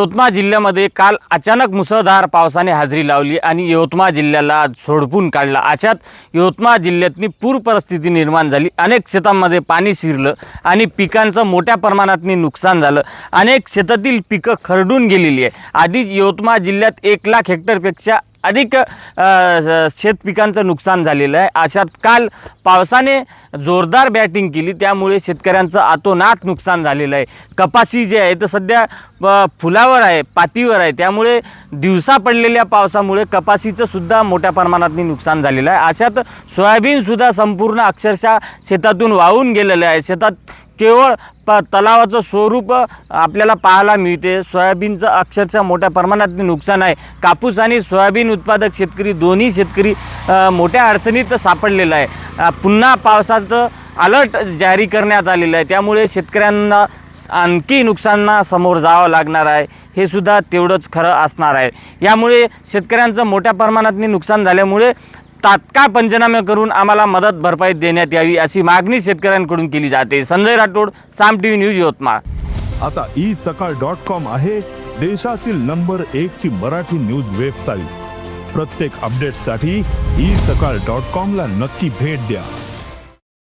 यवतमाळ जिल्ह्यामध्ये काल अचानक मुसळधार पावसाने हजेरी लावली आणि यवतमाळ जिल्ह्याला झोडपून काढला. अशात यवतमाळ जिल्ह्यातनी पूर परिस्थिती निर्माण झाली. अनेक शेतांमध्ये पाणी शिरलं आणि पिकांचं मोठ्या प्रमाणातनी नुकसान झालं. अनेक शेतातील पिकं खरडून गेलेली आहे. आधीच यवतमाळ जिल्ह्यात एक लाख हेक्टरपेक्षा अधिक शेतपिकांचं शेत पिकांचं नुकसान झालेलं आहे. अशात काल पावसाने जोरदार बॅटिंग केली. त्यामुळे शेतकऱ्यांचं आतोनात नुकसान झालेलं आहे. कपाशी जे आहे तर सध्या फुलावर आहे पातीवर आहे. त्यामुळे दिवसा पडलेल्या पावसामुळे कपाशीचं सुद्धा मोठ्या प्रमाणात नुकसान झालेलं आहे. अशात सोयाबीनसुद्धा संपूर्ण अक्षरशः शेतातून वाहून गेलेलं आहे. शेतात केवळ प तलावाचं स्वरूप आपल्याला पाहायला मिळते. सोयाबीनचं अक्षरशः मोठ्या प्रमाणात नुकसान आहे. कापूस आणि सोयाबीन उत्पादक शेतकरी दोन्ही शेतकरी मोठ्या अडचणीत सापडलेला आहे. पुन्हा पावसाचं अलर्ट जारी करण्यात आलेलं आहे. त्यामुळे शेतकऱ्यांना आणखी नुकसाना समोर जावं लागणार आहे. हे सुद्धा तेवढंच खरं असणार आहे. यामुळे शेतकऱ्यांचं मोठ्या प्रमाणात नुकसान झाल्यामुळे तात्काळ पंचनामे करून आम्हाला मदत भरपाई देण्यात यावी अशी मागणी शेतकऱ्यांकडून केली जाते. Sanjay Rathod Saam T V news Yavatmal. आता ई सकाळ डॉट कॉम आहे देशातील नंबर एक ची मराठी न्यूज वेबसाईट. प्रत्येक अपडेटसाठी ई सकाळ डॉट कॉम ला नक्की भेट द्या.